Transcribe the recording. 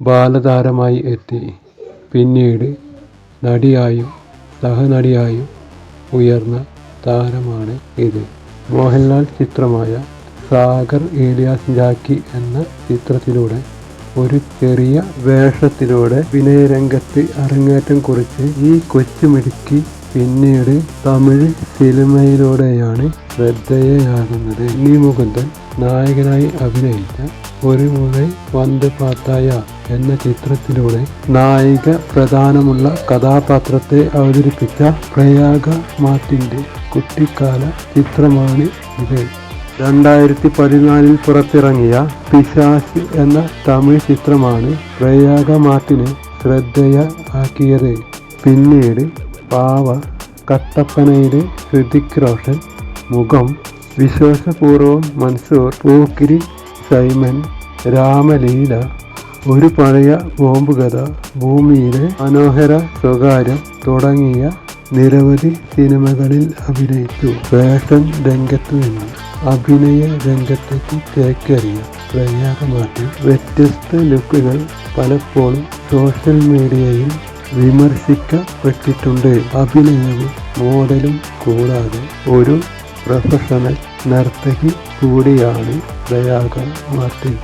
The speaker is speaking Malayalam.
ബാലതാരമായി എത്തി. പിന്നീട് നടിയായും സഹനടിയായും ഉയർന്ന താരമാണ് ഇത്. മോഹൻലാൽ ചിത്രമായ സാഗർ ഏലിയാസ് ജാക്കി എന്ന ചിത്രത്തിലൂടെ ഒരു ചെറിയ വേഷത്തിലൂടെ വിനയരംഗത്ത് അരങ്ങേറ്റം കുറിച്ച് ഈ കൊച്ചുമിടുക്കി പിന്നീട് തമിഴ് സിനിമയിലൂടെയാണ് ശ്രദ്ധേയയാകുന്നത്. ഇനി മുകുന്ദൻ നായകനായി അഭിനയിച്ച ഒരു മുറി വന്ത് പാത്തായ എന്ന ചിത്രത്തിലൂടെ നായിക പ്രധാനമുള്ള കഥാപാത്രത്തെ അവതരിപ്പിച്ച പ്രയാഗ മാറ്റിന്റെ കുട്ടിക്കാല ചിത്രമാണ് ഇത്. രണ്ടായിരത്തി പതിനാലിൽ പുറത്തിറങ്ങിയ പിശാസ് എന്ന തമിഴ് ചിത്രമാണ് പ്രയാഗ മാർട്ടിനെ ശ്രദ്ധേയ ആക്കിയത് പിന്നീട് പാവ കട്ടപ്പനയിലെ ഹൃതിക് റോഷൻ മുഖം വിശ്വാസപൂർവം മൻസൂർ പോക്കിരി സൈമൻ രാമലീല ഒരു പഴയ ബോംബ് കഥ ഭൂമിയിലെ മനോഹര സ്വകാര്യം തുടങ്ങിയ നിരവധി സിനിമകളിൽ അഭിനയിച്ചു. ഫാഷൻ രംഗത്തു നിന്ന് അഭിനയ രംഗത്തേക്ക് തേക്കേറിയ പ്രയാഗമാറ്റി വ്യത്യസ്ത ലുക്കുകൾ പലപ്പോഴും സോഷ്യൽ മീഡിയയിൽ വിമർശിക്കപ്പെട്ടിട്ടുണ്ട്. അഭിനയവും മോഡലും കൂടാതെ ഒരു പ്രൊഫഷണൽ നർത്തകി കൂടിയാണ് പ്രയാഗ മാർട്ടിൻ